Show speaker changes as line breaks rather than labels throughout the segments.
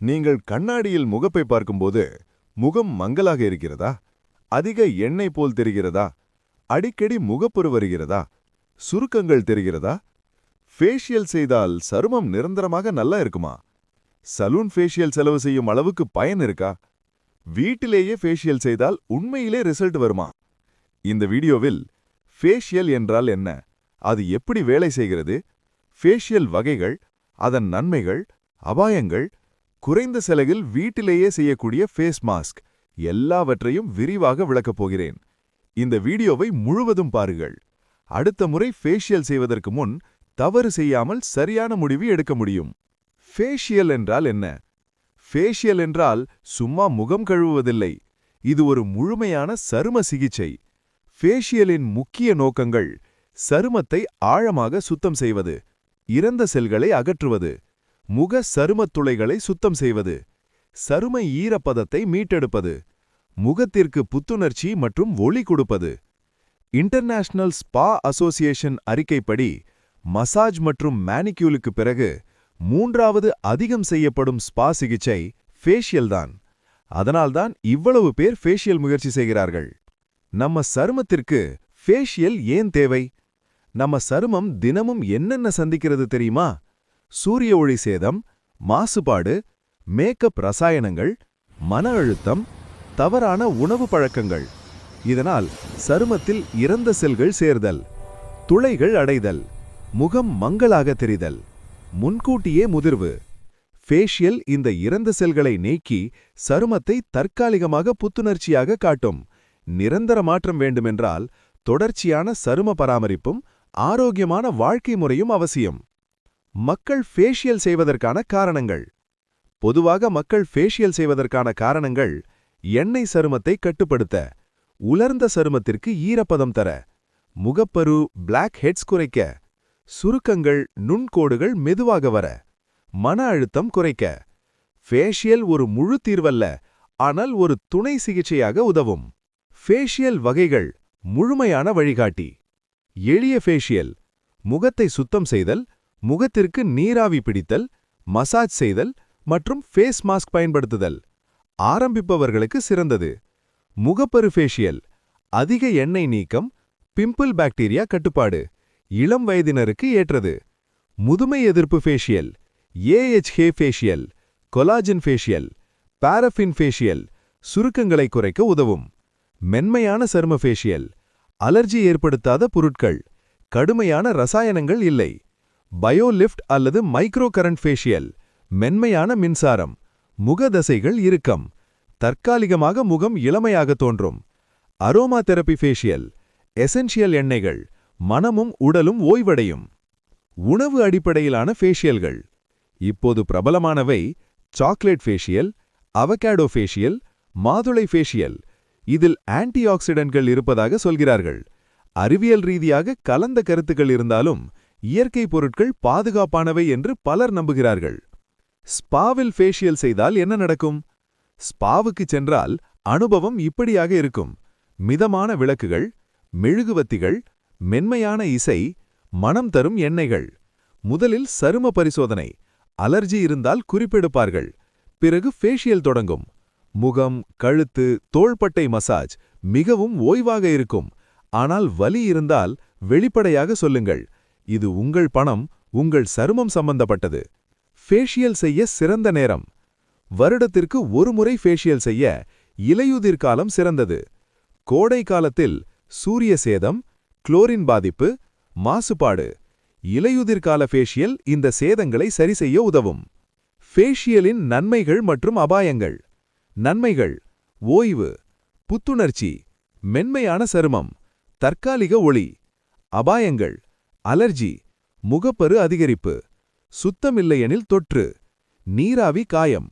நீங்கள் கண்ணாடியில் முகப்பை பார்க்கும்போது முகம் மங்கலாக இருக்கிறதா? அதிக எண்ணெய் போல் தெரிகிறதா? அடிக்கடி முகப்பொரு வருகிறதா? சுருக்கங்கள் தெரிகிறதா? ஃபேஷியல் செய்தால் சருமம் நிரந்தரமாக நல்லா இருக்குமா? சலூன் ஃபேஷியல் செலவு செய்யும் அளவுக்கு பயன் இருக்கா? வீட்டிலேயே ஃபேஷியல் செய்தால் உண்மையிலே ரிசல்ட் வருமா? இந்த வீடியோவில் ஃபேஷியல் என்றால் என்ன? அது எப்படி வேலை செய்கிறது? ஃபேஷியல் வகைகள் அதன் நன்மைகள் அபாயங்கள் குறைந்த செலவில் வீட்டிலேயே செய்யக்கூடிய ஃபேஸ் மாஸ்க் எல்லாவற்றையும் விரிவாக விளக்கப் போகிறேன். இந்த வீடியோவை முழுவதும் பாருங்கள். அடுத்த முறை ஃபேஷியல் செய்வதற்கு முன் தவறு செய்யாமல் சரியான முடிவு எடுக்க முடியும். ஃபேஷியல் என்றால் என்ன? ஃபேஷியல் என்றால் சும்மா முகம் கழுவுவதில்லை. இது ஒரு முழுமையான சரும சிகிச்சை. ஃபேஷியலின் முக்கிய நோக்கங்கள் சருமத்தை ஆழமாக சுத்தம் செய்வது இறந்த செல்களை அகற்றுவது முக சருமத் துளைகளை சுத்தம் செய்வது. சரும ஈரப்பதத்தை மீட்டெடுப்பது. முகத்திற்கு புத்துணர்ச்சி மற்றும் ஒளி கொடுப்பது. இன்டர்நேஷனல் ஸ்பா அசோசியேஷன் அறிக்கைப்படி மசாஜ் மற்றும் மேனிக்யூலுக்கு பிறகு மூன்றாவது அதிகம் செய்யப்படும் ஸ்பா சிகிச்சை ஃபேஷியல் தான். அதனால்தான் இவ்வளவு பேர் ஃபேஷியல் முயற்சி செய்கிறார்கள். நம்ம சருமத்திற்கு ஃபேஷியல் ஏன் தேவை? நம்ம சருமம் தினமும் என்னென்ன சந்திக்கிறது தெரியுமா? சூரிய ஒளி சேதம் மாசுபாடு மேக்கப் ரசாயனங்கள் மன அழுத்தம் தவறான உணவு பழக்கங்கள். இதனால் சருமத்தில் இறந்த செல்கள் சேர்தல் துளைகள் அடைதல் முகம் மங்களாக தெரிதல் முன்கூட்டியே முதிர்வு. ஃபேஷியல் இந்த இறந்த செல்களை நீக்கி சருமத்தை தற்காலிகமாக புத்துணர்ச்சியாக காட்டும். நிரந்தர மாற்றம் வேண்டுமென்றால் தொடர்ச்சியான சரும பராமரிப்பும் ஆரோக்கியமான வாழ்க்கை முறையும் அவசியம். மக்கள் ஃபேஷியல் செய்வதற்கான காரணங்கள். பொதுவாக மக்கள் ஃபேஷியல் செய்வதற்கான காரணங்கள் எண்ணெய் சருமத்தை கட்டுப்படுத்த உலர்ந்த சருமத்திற்கு ஈரப்பதம் தர முகப்பரு பிளாக் ஹெட்ஸ் குறைக்க சுருக்கங்கள் நுண்கோடுகள் மெதுவாக வர மன அழுத்தம் குறைக்க. ஃபேஷியல் ஒரு முழு தீர்வல்ல ஆனால் ஒரு துணை சிகிச்சையாக உதவும். ஃபேஷியல் வகைகள் முழுமையான வழிகாட்டி. எளிய ஃபேஷியல் முகத்தை சுத்தம் செய்தல் முகத்திற்கு நீராவி பிடித்தல் மசாஜ் செய்தல் மற்றும் ஃபேஸ் மாஸ்க் பயன்படுத்துதல் ஆரம்பிப்பவர்களுக்கு சிறந்தது. முகப்பரு ஃபேஷியல் அதிக எண்ணெய் நீக்கம் பிம்பிள் பாக்டீரியா கட்டுப்பாடு இளம் வயதினருக்கு ஏற்றது. முதுமை எதிர்ப்பு facial AHA facial collagen facial paraffin facial சுருக்கங்களை குறைக்க உதவும். மென்மையான சரும ஃபேஷியல் அலர்ஜி ஏற்படுத்தாத பொருட்கள் கடுமையான ரசாயனங்கள் இல்லை. பயோலிஃப்ட் அல்லது மைக்ரோ கரண்ட் ஃபேஷியல் மென்மையான மின்சாரம் முகதசைகள் இறுக்கம் தற்காலிகமாக முகம் இளமையாக தோன்றும். அரோமா தெரப்பி ஃபேஷியல் எசென்ஷியல் எண்ணெய்கள் மனமும் உடலும் ஓய்வடையும். உணவு அடிப்படையிலான ஃபேஷியல்கள். இப்போது பிரபலமானவை சாக்லேட் ஃபேஷியல் அவகேடோ ஃபேஷியல் மாதுளை ஃபேஷியல். இதில் ஆன்டி ஆக்சிடென்ட்கள் இருப்பதாக சொல்கிறார்கள். அறிவியல் ரீதியாக கலந்த கருத்துக்கள் இருந்தாலும் இயற்கை பொருட்கள் பாதுகாப்பானவை என்று பலர் நம்புகிறார்கள். ஸ்பாவில் ஃபேஷியல் செய்தால் என்ன நடக்கும்? ஸ்பாவுக்கு சென்றால் அனுபவம் இப்படியாக இருக்கும். மிதமான விளக்குகள் மெழுகுவத்திகள் மென்மையான இசை மனம் தரும் எண்ணெய்கள். முதலில் சரும பரிசோதனை. அலர்ஜி இருந்தால் குறிப்பெடுப்பார்கள். பிறகு ஃபேஷியல் தொடங்கும். முகம் கழுத்து தோள்பட்டை மசாஜ் மிகவும் ஓய்வாக இருக்கும். ஆனால் வலி இருந்தால் வெளிப்படையாக சொல்லுங்கள். இது உங்கள் பணம் உங்கள் சருமம் சம்பந்தப்பட்டது. ஃபேஷியல் செய்ய சிறந்த நேரம். வருடத்திற்கு ஒரு முறை ஃபேஷியல் செய்ய இலையுதிர் காலம் சிறந்தது. கோடை காலத்தில் சூரிய சேதம் குளோரின் பாதிப்பு மாசுபாடு. இலையுதிர்கால ஃபேஷியல் இந்த சேதங்களை சரிசெய்ய உதவும். ஃபேஷியலின் நன்மைகள் மற்றும் அபாயங்கள். நன்மைகள் ஓய்வு புத்துணர்ச்சி மென்மையான சருமம் தற்காலிக ஒளி அபாயங்கள். அலர்ஜி முகப்பரு அதிகரிப்பு சுத்தமில்லையெனில் தொற்று நீராவி காயம்.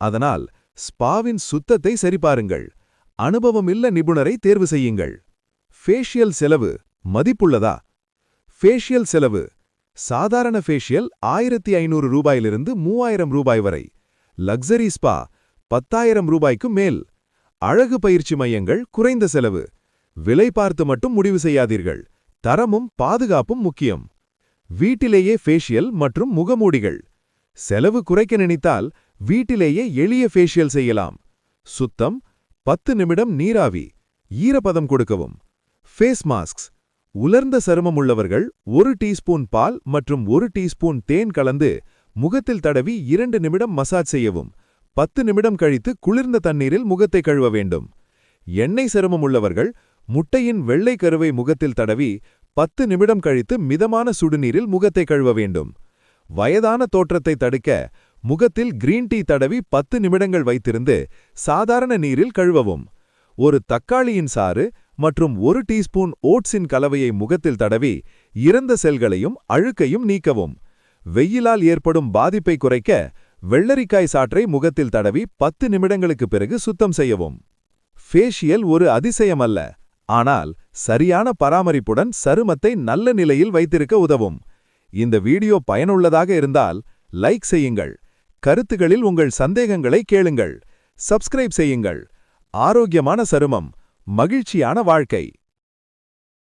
அதனால் ஸ்பாவின் சுத்தத்தை சரிபாருங்கள். அனுபவமில்ல நிபுணரை தேர்வு செய்யுங்கள். ஃபேஷியல் செலவு மதிப்புள்ளதா? ஃபேஷியல் செலவு சாதாரண ஃபேஷியல் ஆயிரத்தி ஐநூறு ரூபாயிலிருந்து மூவாயிரம் ரூபாய் வரை. லக்ஸரி ஸ்பா பத்தாயிரம் ரூபாய்க்கு மேல். அழகு பயிற்சி மையங்கள் குறைந்த செலவு. விலை பார்த்து மட்டும் முடிவு செய்யாதீர்கள். தரமும் பாதுகாப்பும் முக்கியம். வீட்டிலேயே ஃபேஷியல் மற்றும் முகமூடிகள். செலவு குறைக்க நினைத்தால் வீட்டிலேயே எளிய ஃபேஷியல் செய்யலாம். சுத்தம் பத்து நிமிடம் நீராவி ஈரப்பதம் கொடுக்கவும். ஃபேஸ் மாஸ்க்ஸ் உலர்ந்த சருமம் உள்ளவர்கள் ஒரு டீஸ்பூன் பால் மற்றும் ஒரு டீஸ்பூன் தேன் கலந்து முகத்தில் தடவி இரண்டு நிமிடம் மசாஜ் செய்யவும். பத்து நிமிடம் கழித்து குளிர்ந்த தண்ணீரில் முகத்தை கழுவ வேண்டும். எண்ணெய் சருமம் உள்ளவர்கள் முட்டையின் வெள்ளை கருவை முகத்தில் தடவி பத்து நிமிடம் கழித்து மிதமான சுடுநீரில் முகத்தை கழுவ வேண்டும். வயதான தோற்றத்தை தடுக்க முகத்தில் கிரீன் டீ தடவி பத்து நிமிடங்கள் வைத்திருந்து சாதாரண நீரில் கழுவவும். ஒரு தக்காளியின் சாறு மற்றும் ஒரு டீஸ்பூன் ஓட்ஸின் கலவையை முகத்தில் தடவி இறந்த செல்களையும் அழுக்கையும் நீக்கவும். வெயிலால் ஏற்படும் பாதிப்பை குறைக்க வெள்ளரிக்காய் சாற்றை முகத்தில் தடவி பத்து நிமிடங்களுக்கு பிறகு சுத்தம் செய்யவும். ஃபேஷியல் ஒரு அதிசயமல்ல. ஆனால் சரியான பராமரிப்புடன் சருமத்தை நல்ல நிலையில் வைத்திருக்க உதவும். இந்த வீடியோ பயனுள்ளதாக இருந்தால் லைக் செய்யுங்கள். கருத்துகளில் உங்கள் சந்தேகங்களை கேளுங்கள். சப்ஸ்கிரைப் செய்யுங்கள். ஆரோக்கியமான சருமம் மகிழ்ச்சியான வாழ்க்கை.